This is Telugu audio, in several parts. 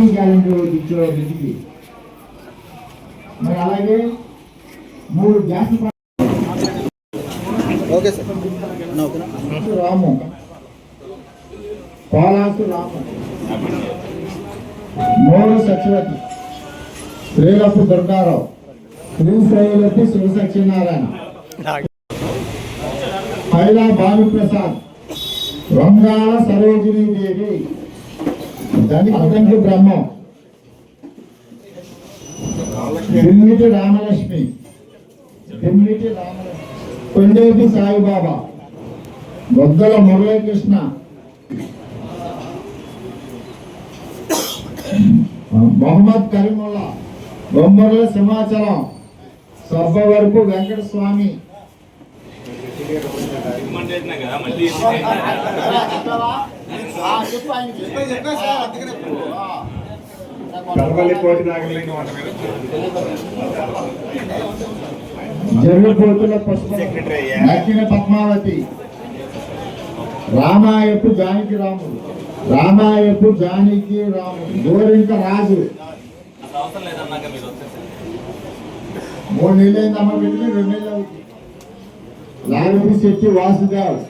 పార్టీ క్యాలెండర్ ఇంటికి మరి అలాగే మూడు గ్యాస్ ఓకే సార్. రాము కోలాసు రాము. మూడు సచివతి శ్రీలపు దుర్గారావు. శ్రీశైలపు శివ సత్యనారాయణ. పైలా భానుప్రసాద్. రంగాల సరోజినీ దేవి. ధనికంటి బ్రహ్మం. దిమ్మిటి రామలక్ష్మి. దిమ్మిటి రామలక్ష్మి. కొండేటి సాయిబాబా. బొద్దల మురళీకృష్ణ. మొహమ్మద్ కరీముల్లా. బొమ్మర్ల సింహాచలం. సబ్బవరపు వెంకట స్వామి జరుగుపోతుల నక్కిన పద్మావతి. రామాయపు జానకి రాముడు. రామాయపు జానకి రాముడు. గోరింక రాజు. మూడు నెలలైంది అమ్మ పెట్టి రెండు నెలలు అవుతుంది. లాలూరి శెట్టి వాసుదేవ్.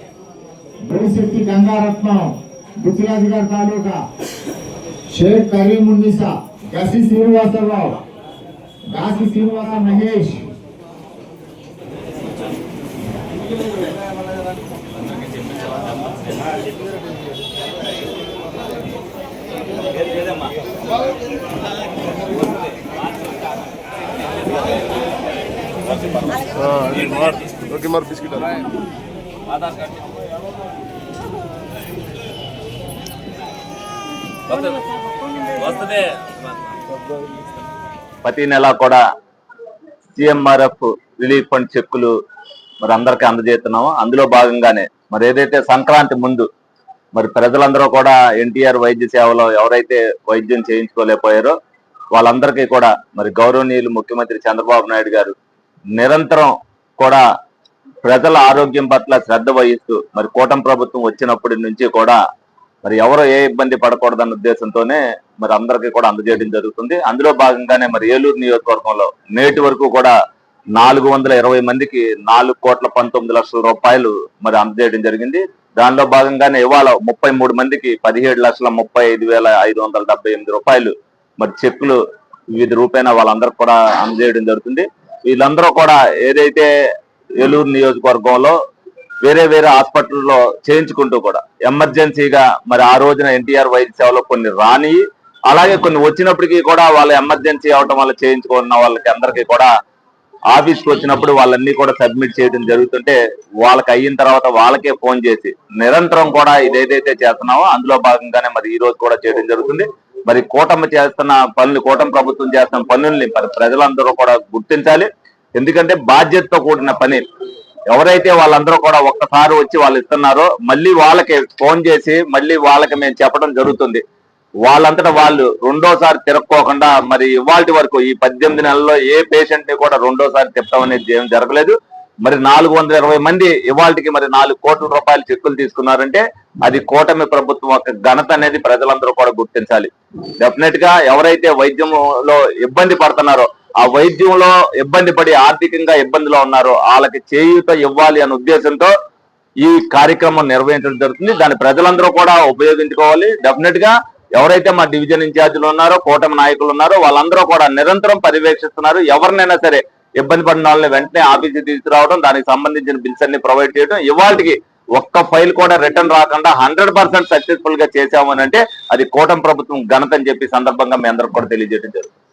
బుడిశెట్టి గంగారత్నం. विचलाधिकार तालुका शेख करीम मुन्नीसा काशी श्रीनिवासराव काशी श्रीनिवास महेश। हाँ मार बिस्किट आधार कार्ड ప్రతి నెల కూడా సిఎంఆర్ఎఫ్ రిలీఫ్ ఫండ్ చెక్కులు మరి అందరికీ అందజేస్తున్నాము. అందులో భాగంగానే మరి ఏదైతే సంక్రాంతి ముందు మరి ప్రజలందరూ కూడా ఎన్టీఆర్ వైద్య సేవలో ఎవరైతే వైద్యం చేయించుకోలేకపోయారో వాళ్ళందరికీ కూడా మరి గౌరవనీయులు ముఖ్యమంత్రి చంద్రబాబు నాయుడు గారు నిరంతరం కూడా ప్రజల ఆరోగ్యం పట్ల శ్రద్ధ వహిస్తూ మరి కూటమి ప్రభుత్వం వచ్చినప్పటి నుంచి కూడా మరి ఎవరు ఏ ఇబ్బంది పడకూడదన్న ఉద్దేశంతోనే మరి అందరికీ కూడా అందజేయడం జరుగుతుంది. అందులో భాగంగానే మరి ఏలూరు నియోజకవర్గంలో నేటి వరకు కూడా నాలుగు వందల ఇరవై మందికి నాలుగు కోట్ల పంతొమ్మిది లక్షల రూపాయలు మరి అందజేయడం జరిగింది. దానిలో భాగంగానే ఇవాళ ముప్పై మూడు మందికి పదిహేడు లక్షల ముప్పై ఐదు వేల ఐదు వందల డెబ్బై ఎనిమిది రూపాయలు మరి చెక్కులు వివిధ రూపేణ వాళ్ళందరికి కూడా అందజేయడం జరుగుతుంది. వీళ్ళందరూ కూడా ఏదైతే ఏలూరు నియోజకవర్గంలో వేరే వేరే హాస్పిటల్లో చేయించుకుంటూ కూడా. ఎమర్జెన్సీగా మరి ఆ రోజున ఎన్టీఆర్ వైద్య సేవలో కొన్ని రాని అలాగే కొన్ని వచ్చినప్పటికీ కూడా వాళ్ళ ఎమర్జెన్సీ అవటం వల్ల చేయించుకున్న వాళ్ళకి అందరికీ కూడా ఆఫీస్కి వచ్చినప్పుడు వాళ్ళన్నీ కూడా సబ్మిట్ చేయడం జరుగుతుంటే వాళ్ళకి అయిన తర్వాత వాళ్ళకే ఫోన్ చేసి నిరంతరం కూడా ఇదేదైతే చేస్తున్నామో అందులో భాగంగానే మరి ఈ రోజు కూడా చేయడం జరుగుతుంది. మరి కూటమి చేస్తున్న పనులు కూటమి ప్రభుత్వం చేస్తున్న పనుల్ని మరి ప్రజలందరూ కూడా గుర్తించాలి. ఎందుకంటే బాధ్యతతో కూడిన పని ఎవరైతే వాళ్ళందరూ కూడా ఒక్కసారి వచ్చి వాళ్ళు ఇస్తున్నారో మళ్ళీ వాళ్ళకి ఫోన్ చేసి మళ్ళీ వాళ్ళకి మేము చెప్పడం జరుగుతుంది. వాళ్ళంతటా వాళ్ళు రెండోసారి తిరక్కోకుండా మరి ఇవాళ వరకు ఈ పద్దెనిమిది నెలల్లో ఏ పేషెంట్ని కూడా రెండోసారి తిప్పడం అనేది ఏం జరగలేదు. మరి నాలుగు వందల ఇరవై మంది ఇవాళకి మరి నాలుగు కోట్ల రూపాయలు చెక్కులు తీసుకున్నారంటే అది కూటమి ప్రభుత్వం యొక్క ఘనత అనేది ప్రజలందరూ కూడా గుర్తించాలి. డెఫినెట్గా ఎవరైతే వైద్యంలో ఇబ్బంది పడుతున్నారో ఆ వైద్యంలో ఇబ్బంది పడి ఆర్థికంగా ఇబ్బందిలో ఉన్నారో వాళ్ళకి చేయూత ఇవ్వాలి అనే ఉద్దేశంతో ఈ కార్యక్రమం నిర్వహించడం జరుగుతుంది. దాన్ని ప్రజలందరూ కూడా ఉపయోగించుకోవాలి. డెఫినెట్గా ఎవరైతే మా డివిజన్ ఇన్ఛార్జీలు ఉన్నారో కూటమి నాయకులు ఉన్నారో వాళ్ళందరూ కూడా నిరంతరం పర్యవేక్షిస్తున్నారు. ఎవరినైనా సరే ఇబ్బంది పడిన వాళ్ళని వెంటనే ఆఫీస్కి తీసుకురావడం దానికి సంబంధించిన బిల్స్ అన్ని ప్రొవైడ్ చేయడం ఇవాళకి ఒక్క ఫైల్ కూడా రిటర్న్ రాకుండా హండ్రెడ్ పర్సెంట్ సక్సెస్ఫుల్గా చేశామని అంటే అది కూటమి ప్రభుత్వం ఘనత అని చెప్పి సందర్భంగా మీ అందరికి కూడా తెలియజేయడం జరుగుతుంది.